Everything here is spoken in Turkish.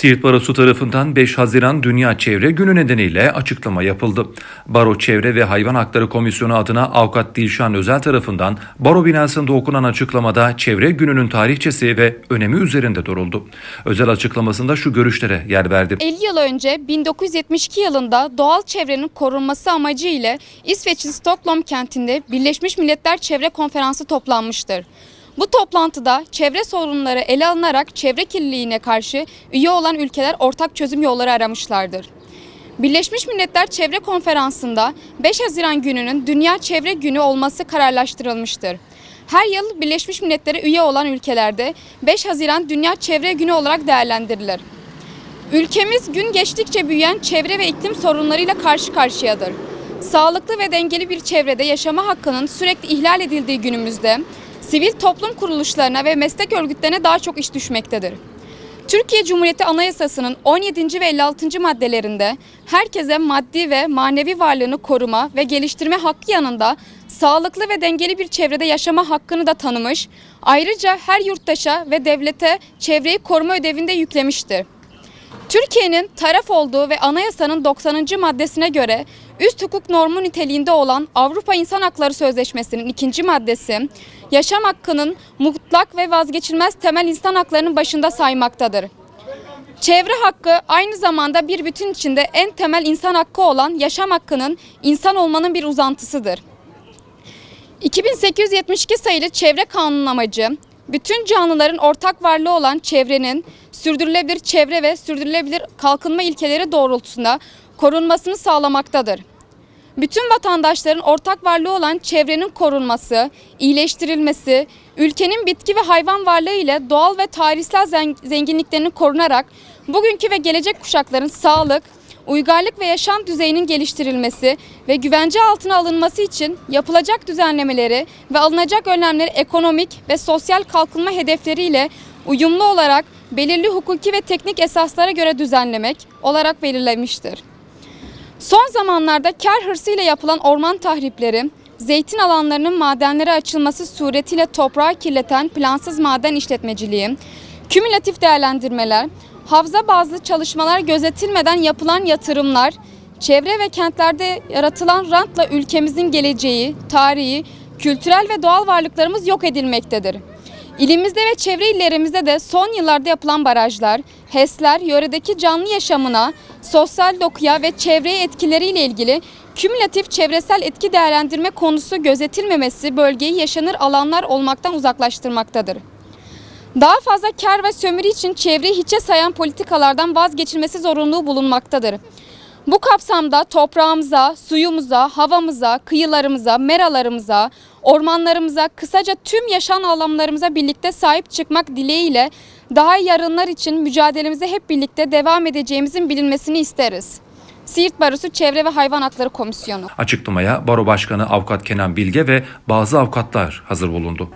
Siirt Barosu tarafından 5 Haziran Dünya Çevre Günü nedeniyle açıklama yapıldı. Baro Çevre ve Hayvan Hakları Komisyonu adına avukat Dilşan Özel tarafından baro binasında okunan açıklamada Çevre Günü'nün tarihçesi ve önemi üzerinde duruldu. Özel açıklamasında şu görüşlere yer verdi. 50 yıl önce 1972 yılında doğal çevrenin korunması amacı ile İsveç'in Stockholm kentinde Birleşmiş Milletler Çevre Konferansı toplanmıştır. Bu toplantıda çevre sorunları ele alınarak çevre kirliliğine karşı üye olan ülkeler ortak çözüm yolları aramışlardır. Birleşmiş Milletler Çevre Konferansı'nda 5 Haziran gününün Dünya Çevre Günü olması kararlaştırılmıştır. Her yıl Birleşmiş Milletler'e üye olan ülkelerde 5 Haziran Dünya Çevre Günü olarak değerlendirilir. Ülkemiz gün geçtikçe büyüyen çevre ve iklim sorunlarıyla karşı karşıyadır. Sağlıklı ve dengeli bir çevrede yaşama hakkının sürekli ihlal edildiği günümüzde sivil toplum kuruluşlarına ve meslek örgütlerine daha çok iş düşmektedir. Türkiye Cumhuriyeti Anayasası'nın 17. ve 56. maddelerinde herkese maddi ve manevi varlığını koruma ve geliştirme hakkı yanında sağlıklı ve dengeli bir çevrede yaşama hakkını da tanımış, ayrıca her yurttaşa ve devlete çevreyi koruma ödevinde yüklemiştir. Türkiye'nin taraf olduğu ve anayasanın 90. maddesine göre üst hukuk normu niteliğinde olan Avrupa İnsan Hakları Sözleşmesi'nin ikinci maddesi, yaşam hakkının mutlak ve vazgeçilmez temel insan haklarının başında saymaktadır. Çevre hakkı aynı zamanda bir bütün içinde en temel insan hakkı olan yaşam hakkının insan olmanın bir uzantısıdır. 2872 sayılı çevre kanunun amacı, bütün canlıların ortak varlığı olan çevrenin sürdürülebilir çevre ve sürdürülebilir kalkınma ilkeleri doğrultusunda korunmasını sağlamaktadır. Bütün vatandaşların ortak varlığı olan çevrenin korunması, iyileştirilmesi, ülkenin bitki ve hayvan varlığı ile doğal ve tarihsel zen- zenginliklerinin korunarak bugünkü ve gelecek kuşakların sağlık, uygarlık ve yaşam düzeyinin geliştirilmesi ve güvence altına alınması için yapılacak düzenlemeleri ve alınacak önlemleri ekonomik ve sosyal kalkınma hedefleriyle uyumlu olarak belirli hukuki ve teknik esaslara göre düzenlemek olarak belirlemiştir. Son zamanlarda kar hırsıyla yapılan orman tahripleri, zeytin alanlarının madenlere açılması suretiyle toprağı kirleten plansız maden işletmeciliği, kümülatif değerlendirmeler, havza bazlı çalışmalar gözetilmeden yapılan yatırımlar, çevre ve kentlerde yaratılan rantla ülkemizin geleceği, tarihi, kültürel ve doğal varlıklarımız yok edilmektedir. İlimizde ve çevre illerimizde de son yıllarda yapılan barajlar, HES'ler yöredeki canlı yaşamına, sosyal dokuya ve çevreye etkileriyle ilgili kümülatif çevresel etki değerlendirme konusu gözetilmemesi bölgeyi yaşanır alanlar olmaktan uzaklaştırmaktadır. Daha fazla kar ve sömürü için çevreyi hiçe sayan politikalardan vazgeçilmesi zorunluluğu bulunmaktadır. Bu kapsamda toprağımıza, suyumuza, havamıza, kıyılarımıza, meralarımıza, ormanlarımıza, kısaca tüm yaşam alanlarımıza birlikte sahip çıkmak dileğiyle daha yarınlar için mücadelemize hep birlikte devam edeceğimizin bilinmesini isteriz. Siirt Barosu Çevre ve Hayvan Hakları Komisyonu. Açıklamaya Baro Başkanı Avukat Kenan Bilge ve bazı avukatlar hazır bulundu.